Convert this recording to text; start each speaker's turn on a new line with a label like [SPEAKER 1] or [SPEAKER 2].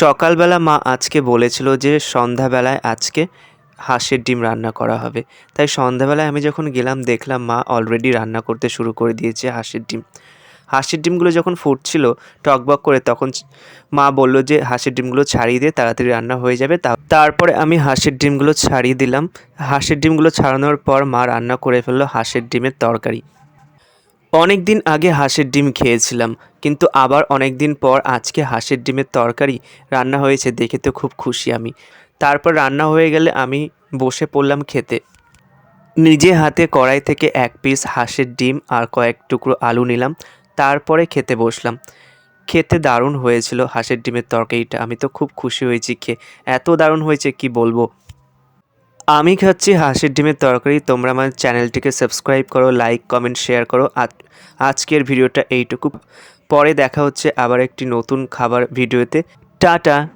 [SPEAKER 1] সকালবেলা মা আজকে বলেছিল যে সন্ধ্যাবেলায় আজকে হাঁসের ডিম রান্না করা হবে। তাই সন্ধ্যাবেলায় আমি যখন গেলাম, দেখলাম মা অলরেডি রান্না করতে শুরু করে দিয়েছে হাঁসের ডিম। হাঁসের ডিমগুলো যখন ফুটছিল টকবক করে, তখন মা বলল যে, হাঁসের ডিমগুলো ছাড়িয়ে দিয়ে তাড়াতাড়ি রান্না হয়ে যাবে। তারপরে আমি হাঁসের ডিমগুলো ছাড়িয়ে দিলাম। হাঁসের ডিমগুলো ছাড়ানোর পর মা রান্না করে ফেলল হাঁসের ডিমের তরকারি। অনেক দিন আগে হাঁসের ডিম খেয়েছিলাম, কিন্তু আবার অনেক দিন পর আজকে হাঁসের ডিমের তরকারি রান্না হয়েছে দেখে তো খুব খুশি আমি। তারপর রান্না হয়ে গেলে আমি বসে পড়লাম খেতে। নিজে হাতে কড়াই থেকে এক পিস হাঁসের ডিম আর কয়েক টুকরো আলু নিলাম, তারপরে খেতে বসলাম। খেতে দারুণ হয়েছিল হাঁসের ডিমের তরকারিটা, আমি তো খুব খুশি হয়েছি খেয়ে। এত দারুণ হয়েছে, কি বলব? আমি খাচ্ছি হাঁসের ডিমের তরকারি। তোমরা আমার চ্যানেলটিকে সাবস্ক্রাইব করো, লাইক, কমেন্ট, শেয়ার করো। আজ- আজকের ভিডিওটা এইটুকু। পরে দেখা হচ্ছে আবার একটি নতুন খাবার ভিডিওতে। টাটা!